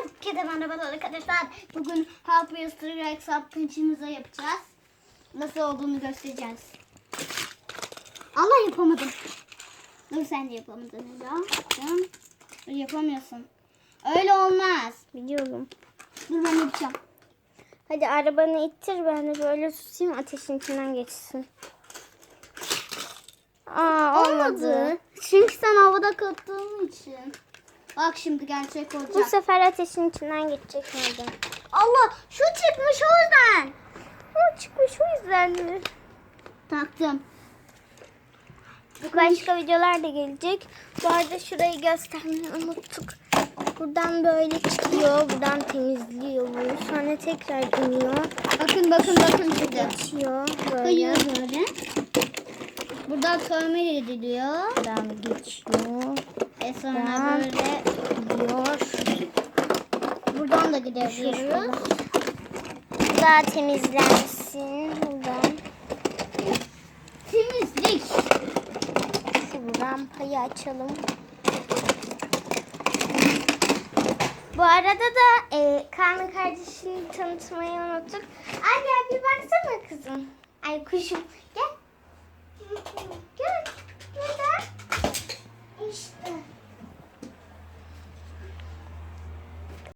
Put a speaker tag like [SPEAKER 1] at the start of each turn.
[SPEAKER 1] Herkese merhabalar arkadaşlar. Bugün Wheels T-Rex pinçimizi yapacağız. Nasıl olduğunu göstereceğiz. Allah yapamadım. Dur sen de yapamadın Dur, yapamıyorsun. Öyle olmaz.
[SPEAKER 2] Biliyorum.
[SPEAKER 1] Dur ben yapacağım.
[SPEAKER 2] Hadi arabanı ittir ben de böyle tutayım ateşin içinden geçsin. Aa olmadı.
[SPEAKER 1] Çünkü sen havada kattığın için. Bak şimdi gerçek
[SPEAKER 2] Bu
[SPEAKER 1] olacak.
[SPEAKER 2] sefer ateşin içinden geçecek nerede?
[SPEAKER 1] Allah şu çıkmış o yüzden.
[SPEAKER 2] O çıkmış o yüzden mi?
[SPEAKER 1] Taktım.
[SPEAKER 2] Bu başka videolar da gelecek. Bu arada şurayı göstermeyi unuttuk. Buradan böyle çıkıyor. Buradan temizliyor bu. Sonra tekrar iniyor.
[SPEAKER 1] Bakın bakın bakın şurada.
[SPEAKER 2] Geçiyor
[SPEAKER 1] Kayıyor
[SPEAKER 2] böyle.
[SPEAKER 1] böyle. Buradan tamir ediliyor.
[SPEAKER 2] Buradan geçiyor.
[SPEAKER 1] Ve sonra böyle
[SPEAKER 2] Gidiyor.
[SPEAKER 1] buradan da gidebiliyoruz.
[SPEAKER 2] Daha temizlensin. Buradan.
[SPEAKER 1] Temizlik.
[SPEAKER 2] Şu rampayı açalım. Bu arada da e, Kaan kardeşini tanıtmayı unuttuk. Ay gel bir baksana kızım. Ay kuşum gel.